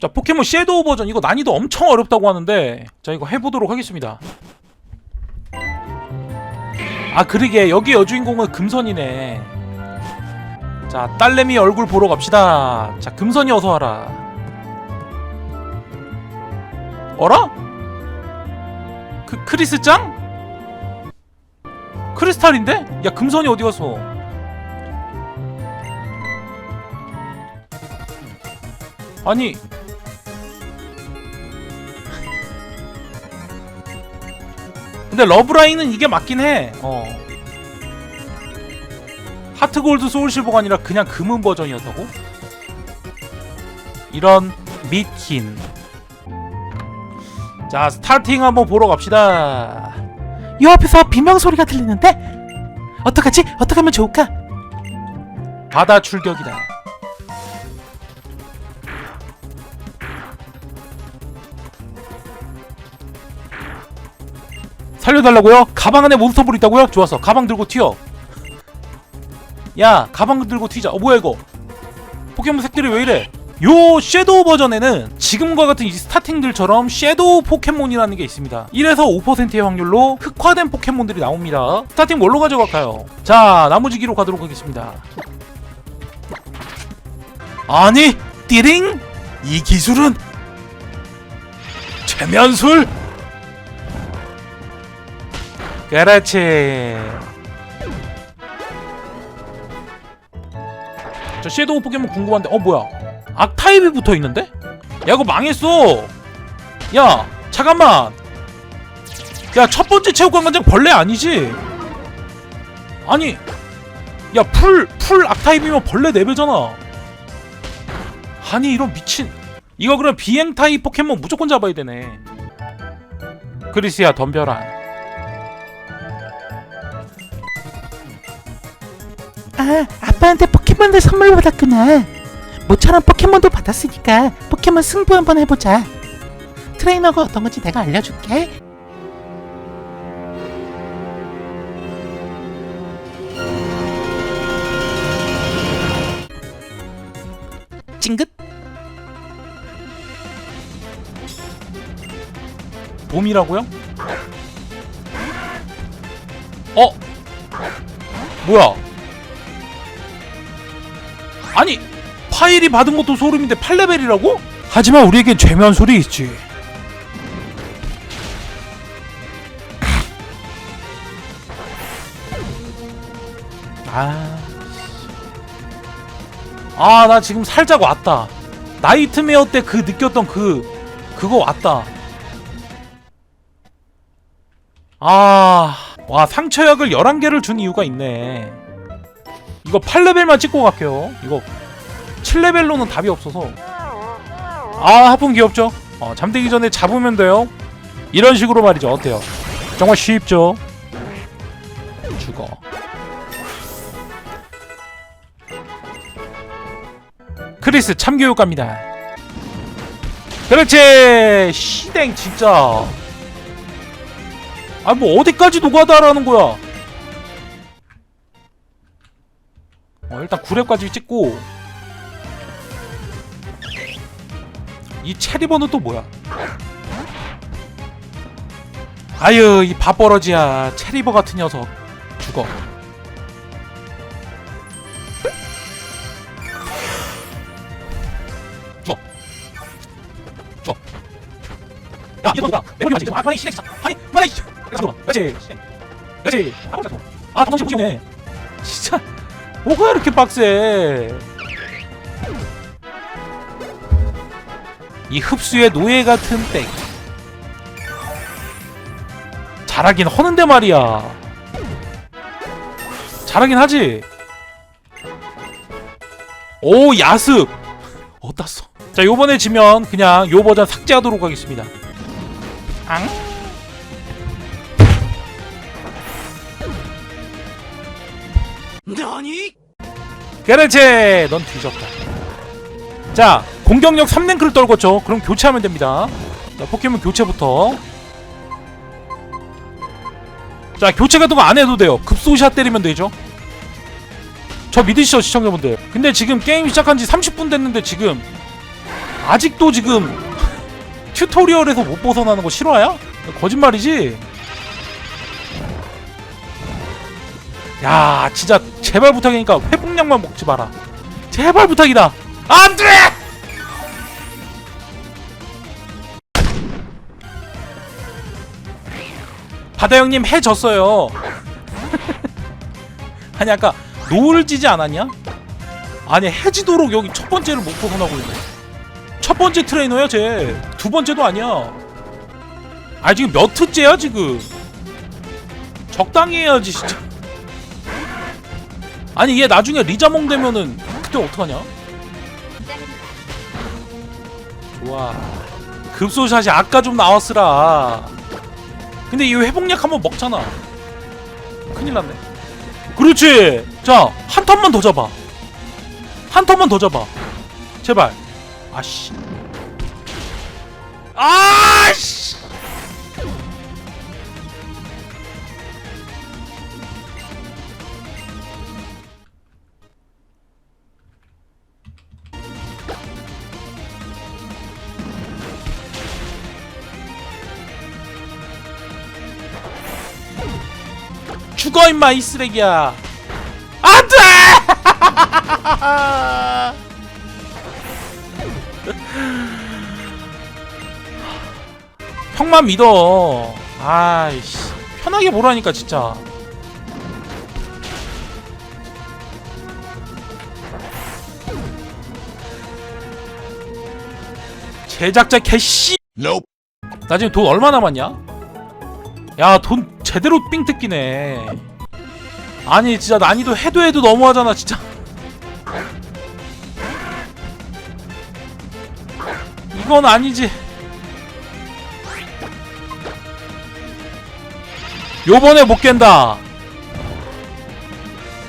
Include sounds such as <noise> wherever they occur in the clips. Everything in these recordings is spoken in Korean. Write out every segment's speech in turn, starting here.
자 포켓몬 섀도우 버전. 이거 난이도 엄청 어렵다고 하는데 자 이거 해보도록 하겠습니다. 아 그러게. 여기 여주인공은 금선이네. 자 딸내미 얼굴 보러 갑시다. 자 금선이 어서 와라. 어라? 그 크리스 짱? 크리스탈인데? 야 금선이 어디 갔어? 아니 근데 러브라인은 이게 맞긴 해. 어. 하트 골드 소울 실버가 아니라 그냥 금은 버전이었다고? 이런 미킨. 자, 스타팅 한번 보러 갑시다. 요 앞에서 비명 소리가 들리는데 어떡하지? 어떻게 하면 좋을까? 바다 출격이다. 살려달라고요? 가방 안에 몬스터볼 있다고요? 좋았어. 가방 들고 튀어. 야, 가방 들고 튀자. 어, 뭐야 이거? 포켓몬 색들이 왜 이래? 요 섀도우 버전에는 지금과 같은 이 스타팅들처럼 섀도우 포켓몬이라는 게 있습니다. 1에서 5%의 확률로 흑화된 포켓몬들이 나옵니다. 스타팅 뭘로 가져갈까요? 자, 나무지기로 가도록 하겠습니다. 아니, 띠링! 이 기술은 최면술! 그렇지. 저 섀도우 포켓몬 궁금한데, 어, 뭐야? 악타입이 붙어 있는데? 야, 이거 망했어! 야, 잠깐만! 야, 첫 번째 체육관 관장 벌레 아니지? 아니, 야, 풀, 풀 악타입이면 벌레 레벨잖아. 아니 이런 미친 이거 그럼 비행 타입 포켓몬 무조건 잡아야 되네 크리스야 덤벼라 아 아빠한테 포켓몬들 선물 받았구나 모처럼 포켓몬도 받았으니까 포켓몬 승부 한번 해보자 트레이너가 어떤 건지 내가 알려줄게 찡긋 봄이라고요? 어? 뭐야? 아니 파일이 받은 것도 소름인데 8레벨이라고? 하지만 우리에겐 죄면 술이 있지 아... 아, 나 지금 살짝 왔다. 나이트메어 때 그 느꼈던 그 그거 왔다. 아, 와 상처약을 11개를 준 이유가 있네. 이거 8레벨만 찍고 갈게요. 이거 7레벨로는 답이 없어서. 아, 하품 귀엽죠? 어, 잠들기 전에 잡으면 돼요. 이런 식으로 말이죠. 어때요? 정말 쉽죠? 죽어. 크리스 참교육 갑니다. 그렇지 시댕 진짜. 아 뭐 어디까지 노가다라는 거야. 어, 일단 9렙까지 찍고 이 체리버는 또 뭐야? 아유 이 밥버러지야 체리버 같은 녀석 죽어. 야, 이거 누가? 내 머리 맞지? 아, 빨리 시작. 아니, 빨리. 잠깐만. 그렇지. 그렇지. 아, 잠깐만. 아, 당신 보시네. 진짜 뭐가 이렇게 빡세? 이 흡수의 노예 같은 땡. 잘하긴 허는데 말이야. 잘하긴 하지. 오 야습. 어디다 써? 자 요번에 지면 그냥 요 버전 삭제하도록 하겠습니다. 앙? 너니? 그렇지. 넌 뒤졌다. 자 공격력 3랭크를 떨궜죠. 그럼 교체하면 됩니다. 자 포켓몬 교체부터. 자 교체 같은 거 안 해도 돼요. 급소샷 때리면 되죠. 저 믿으시죠 시청자분들? 근데 지금 게임 시작한 지 30분 됐는데 지금 아직도 지금 <laughs> 튜토리얼에서 못 벗어나는 거 실화야? 거짓말이지? 야 진짜 제발 부탁이니까 회복약만 먹지 마라. 제발 부탁이다. 안돼! 바다 형님 해 졌어요. <laughs> 아니 아까 노을 지지 않았냐? 아니 해지도록 여기 첫 번째를 못 벗어나고 있네. 첫 번째 트레이너야 쟤. 두 번째도 아니야. 아 지금 몇 트째야 지금? 적당히 해야지 진짜 아니 얘 나중에 리자몽 되면은 그때 어떡하냐? 좋아 급소샷이 아까 좀 나왔으라. 근데 이 회복약 한번 먹잖아. 큰일 났네. 그렇지! 자한 턴만 더 잡아. 한 턴만 더 잡아. 제발. 아씨. 아씨 죽어 임마 이 쓰레기야. 안돼! <laughs> 형만 믿어. 아이씨. 편하게 보라니까 진짜. 제작자 개씨. Nope. 나 지금 돈 얼마 남았냐? 야 돈 제대로 삥 뜯기네. 아니 진짜 난이도 해도 해도 너무하잖아 진짜. 이건 아니지. 요번에 못 깬다.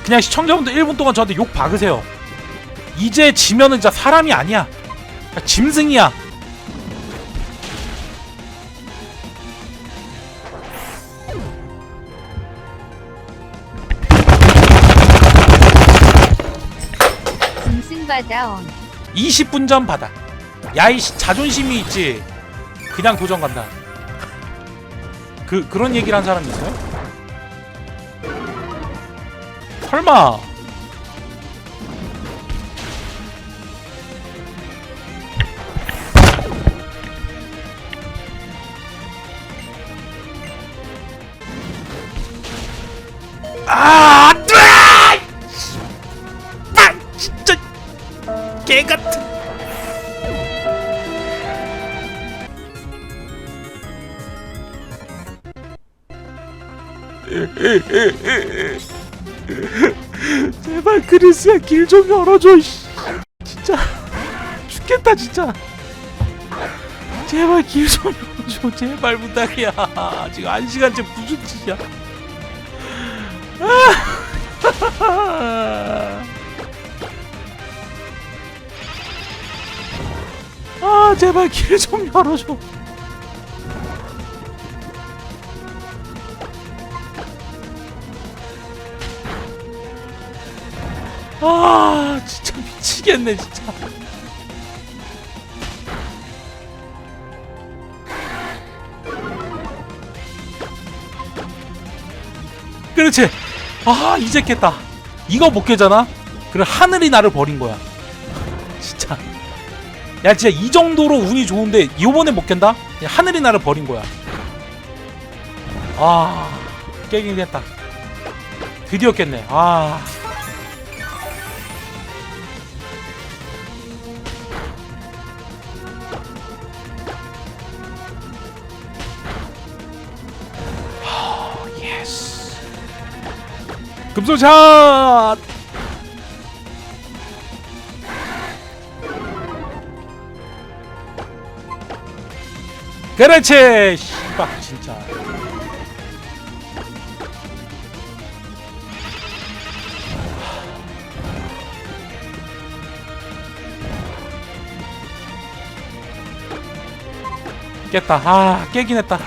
그냥 시청자분들 1분 동안 저한테 욕 박으세요. 이제 지면은 진짜 사람이 아니야. 그냥 짐승이야 짐승바다 온 20분 전 받아. 야이 자존심이 있지. 그냥 도전 간다. 그 그런 얘기를 한 사람이 있어요? 설마. 아, 안 돼! 아, 진짜 개 같은. <laughs> 제발 그리스야 길 좀 열어줘. 씨. 진짜 죽겠다 진짜. 제발 길 좀 열어줘. 제발 부탁이야. 지금 한 시간째 무슨 짓이야? 아. 제발 길 좀 열어줘. 아 진짜 미치겠네 진짜. 그렇지. 아 이제 깼다. 이거 못 깨잖아? 그래 하늘이 나를 버린 거야. 진짜 야 진짜 이 정도로 운이 좋은데 요번에 못 깬다? 야, 하늘이 나를 버린 거야. 아 깨긴 했다. 드디어 깼네. 아. 하, 예스. 금소샷 그렇지. 씨발 진짜. 깼다. 아 깨긴 했다.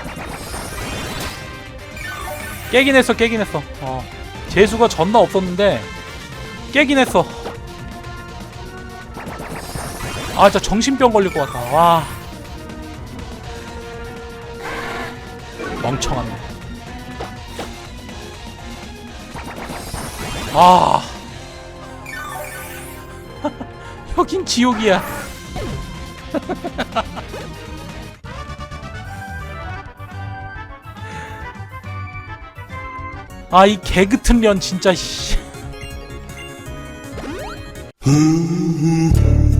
깨긴 했어 깨긴 했어. 어. 재수가 전나 없었는데 깨긴 했어. 아 진짜 정신병 걸릴 것 같다. 와 놈. 아. <laughs> 여긴 지옥이야. <laughs> 아 이 개그튼 년 진짜 씨 <laughs>